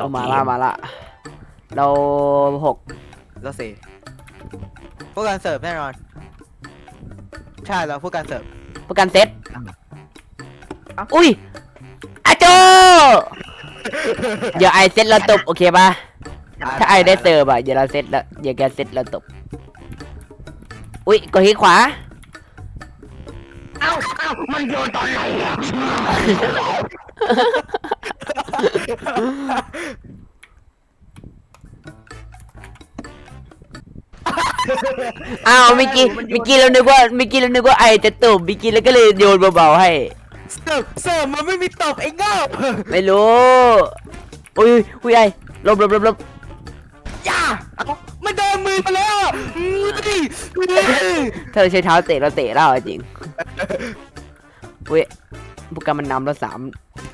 ก็มาละมาละเราหกแล้วสี่พวกการเสิร์ฟแน่นอน ใช่แล้วพวกการเสิร์ฟประกันเซตเอ้าอุ้ยอาโจเดี๋ยวไอเซตเราตบโอเคปะถ้าไอได้เสิร์ฟอะเดี๋ยวเราเซตแล้วเดี๋ยวแกเซตเราตบอุ้ยกดที่ขวาเอ้าเอ้ามันโยนตอนไหนอะ อ้าวเมื่อกี้เมื่อกี้เรานึกว่าเมื่อกี้เรานึกว่าไอจะตบเมื่อกี้แล้วก็เลยโยนเบาๆให้ เสิร์ฟเสิร์ฟมันไม่มีตบไอ้เงาไม่รู้อุ้ยอุ้ยไอหลบหลบหลบหลบย่าเอามันโดนมือมาแล้วอะอืมดิอืมถ้าเราใช้เท้าเตะเราเตะแล้วจริงอุ้ยพวกกันมันนำแล้วสาม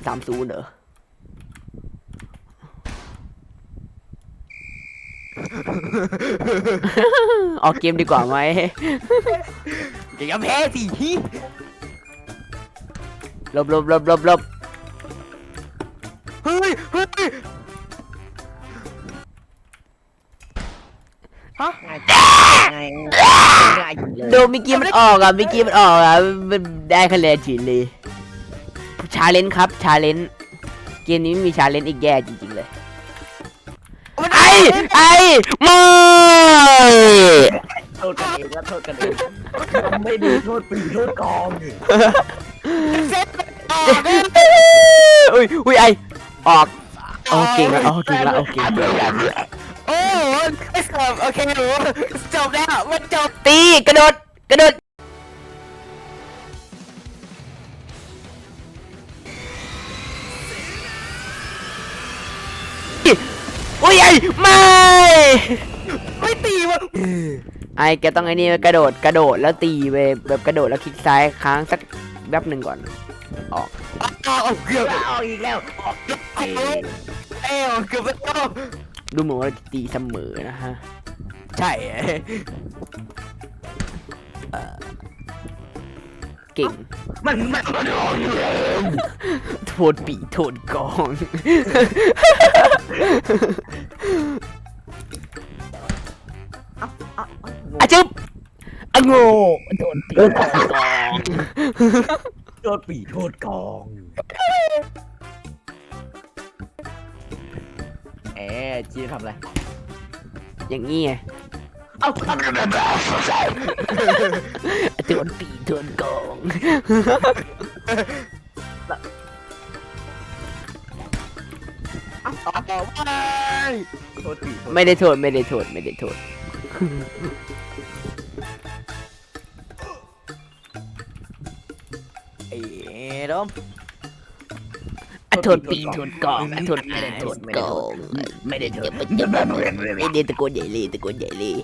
สามศูนย์เหรอ ออกเกมดีกว่าไหมอย่ายอมแพ้สิฮิหลบหลบหลบหลบหลบเฮ้ยเฮ้ยฮะง่ายง่ายง่ายเลยโดมิกกี้มันออกอะมิกกี้มันออกอะมันได้คะแนนฉีดเลยชาเลนจ์ครับชาเลนจ์เกมนี้ไม่มีชาเลนจ์อีกแย่จริงๆเลย ไอ้ไอ้ม่โทษกันเองก็โทษกันเองไม่ดีโทษปีโทษกองเซ็ตออกอุ้ยอุ้ยไอออกโอเก่งละโอเก่งละโอเก่งโอ้โหไอ้เสร์ฟโอเคหนูจบแล้วมันจบตีกระโดดกระโดด ยไอไม่ ไม่ตีวะไอ้แกต้องไอ้นี่กระโดดกระโดดแล้วตีไปแบบกระโดดแล้วคลิกซ้ายค้างสักแป๊บหนึ่งก่อนอ้าวเกือบเอาอีกแล้วออกเอ้ยเอ้ยเกือบไม่เข้าดูเหมือนว่าจะตีเสมอนะฮะ ใช่เก่ง มันมันมันโดนอยู่แล้วโทษปีโทษกอง อะจึ๊บอะโง่โดนปีโทษกองโดนปีโทษกองเอ๊ะจีทำอะไรอย่างงี้ไงเอ้าทำอะไรแบบโทษปีโทษกอง เอาไปโทษปีโทษไม่ได้โทษไม่ได้โทษไม่ได้โทษเอ้ดมอะโทษปีโทษกองอะโทษปีโทษกองไม่ได้โทษไม่ได้ตะโกนใหญ่เลยตะโกนใหญ่เลย